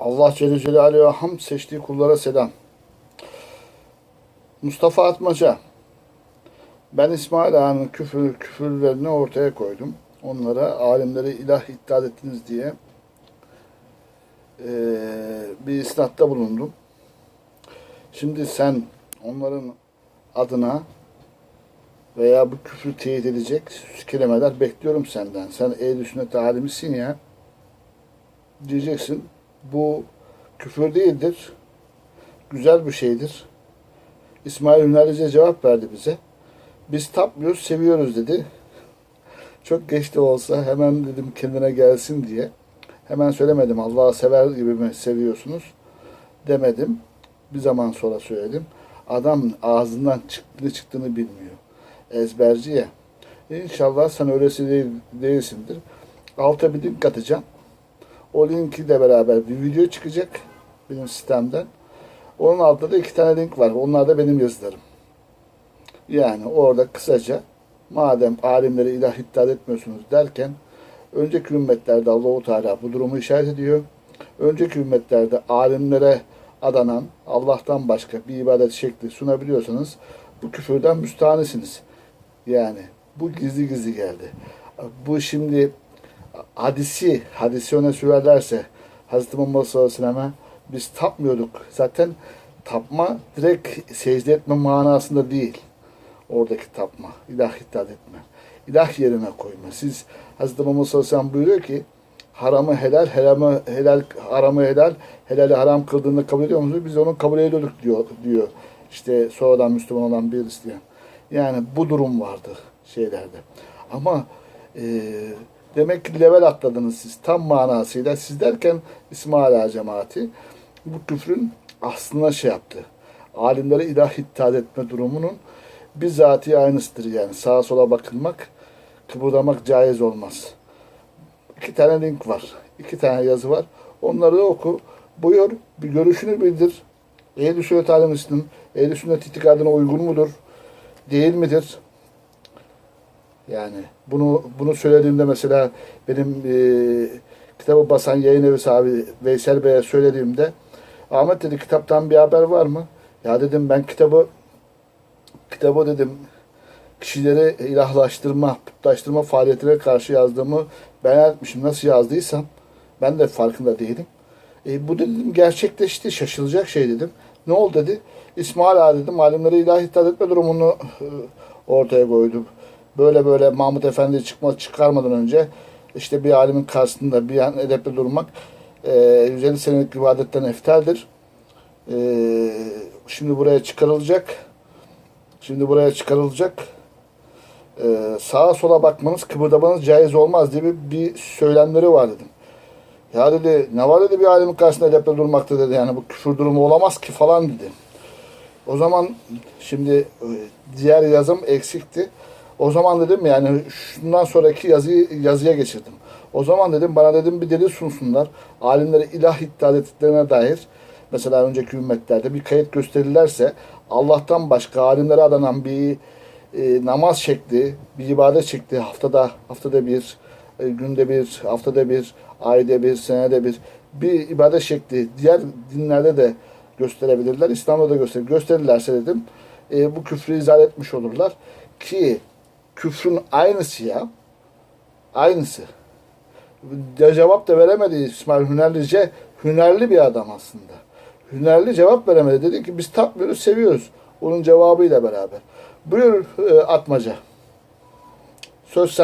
Allah Celle Celaluhu'ya ham seçtiği kullara selam. Mustafa Atmaca. Ben İsmail Ağa'nın küfür, küfürlerini ortaya koydum. Onlara alimleri ilah iddia ettiniz diye eee, bir isnatta bulundum. Şimdi sen onların adına veya bu küfrü teyit edecek kelimeler bekliyorum senden. Sen ehl-i sünnet alimisin ya. Diyeceksin bu küfür değildir. Güzel bir şeydir. İsmail Ünlerice cevap verdi bize. Biz tapmıyoruz, seviyoruz dedi. Çok geç de olsa hemen dedim kendine gelsin diye. Hemen söylemedim Allah'ı sever gibi mi seviyorsunuz demedim. Bir zaman sonra söyledim. Adam ağzından çıktığını çıktığını bilmiyor. Ezberci ya. İnşallah sen öylesi değil, değilsindir. Alta bir link atacağım. O linki de beraber bir video çıkacak benim sistemden. Onun altında da iki tane link var. Onlar da benim yazılarım. Yani orada kısaca madem alimleri ilah iddia etmiyorsunuz derken önceki ümmetlerde Allahu Teala bu durumu işaret ediyor. Önceki ümmetlerde alimlere adanan Allah'tan başka bir ibadet şekli sunabiliyorsanız bu küfürden müstahanesiniz. Yani bu gizli gizli geldi. Bu şimdi hadisi, hadisi öne sürerlerse Hazreti Muhammed sallallahu aleyhi ve selleme biz tapmıyorduk. Zaten tapma direkt secde etme manasında değil. Oradaki tapma. ilah iddia etme. İlah yerine koyma. Siz Hazreti Muhammed sallallahu aleyhi ve sellem buyuruyor ki haramı helal, helamı helal, haramı helal, helali haram kıldığında kabul ediyor musunuz? Biz onu kabul ediyorduk diyor, diyor. İşte sonradan Müslüman olan bir isteyen. Yani bu durum vardı şeylerde. Ama e, demek ki level atladınız siz tam manasıyla. Siz derken İsmail Ağa cemaati bu küfrün aslına şey yaptı. Alimlere ilah iddia etme durumunun bizzati aynısıdır yani. Sağa sola bakılmak, kıpırdamak caiz olmaz. İki tane link var. iki tane yazı var. Onları oku. Buyur, bir görüşünü bildir. Ehl-i sünnet aliminin, ehl-i sünnet itikadına uygun mudur? Değil midir? Yani bunu bunu söylediğimde mesela benim e, kitabı basan yayın evi sahibi Veysel Bey'e söylediğimde Ahmet dedi kitaptan bir haber var mı? Ya dedim ben kitabı kitabı dedim kişileri ilahlaştırma, putlaştırma faaliyetine karşı yazdığımı beyan etmişim. Nasıl yazdıysam ben de farkında değilim. E, bu dedim gerçekleşti. Şaşılacak şey dedim. Ne oldu dedi. İsmail Ağa dedim. Alimlere ilah hitap etme durumunu e, ortaya koydum. Böyle böyle Mahmut Efendi çıkma, çıkarmadan önce işte bir alimin karşısında bir an edepli durmak e, 150 senelik ibadetten eftaldir. E, şimdi buraya çıkarılacak. Şimdi buraya çıkarılacak. Ee, sağa sola bakmanız, kıpırdamanız caiz olmaz diye bir, bir söylemleri var dedim. Ya dedi ne var dedi bir alimin karşısında edepli durmakta dedi. Yani bu küfür durumu olamaz ki falan dedi. O zaman şimdi e, diğer yazım eksikti. O zaman dedim yani şundan sonraki yazıyı yazıya geçirdim. O zaman dedim bana dedim bir delil sunsunlar. Alimlere ilah iddia ettiklerine dair mesela önceki ümmetlerde bir kayıt gösterirlerse Allah'tan başka alimlere adanan bir e, namaz şekli, bir ibadet şekli haftada haftada bir, e, günde bir, haftada bir, ayda bir, senede bir bir ibadet şekli diğer dinlerde de gösterebilirler. İslam'da da gösterir. Gösterirlerse dedim e, bu küfrü izah etmiş olurlar. Ki küfrün aynısı ya. Aynısı. Ya cevap da veremedi İsmail Hünerlice. Hünerli bir adam aslında. Hünerli cevap veremedi. Dedi ki biz tapmıyoruz, seviyoruz. Onun cevabıyla beraber. Buyur e, Atmaca. Söz sende.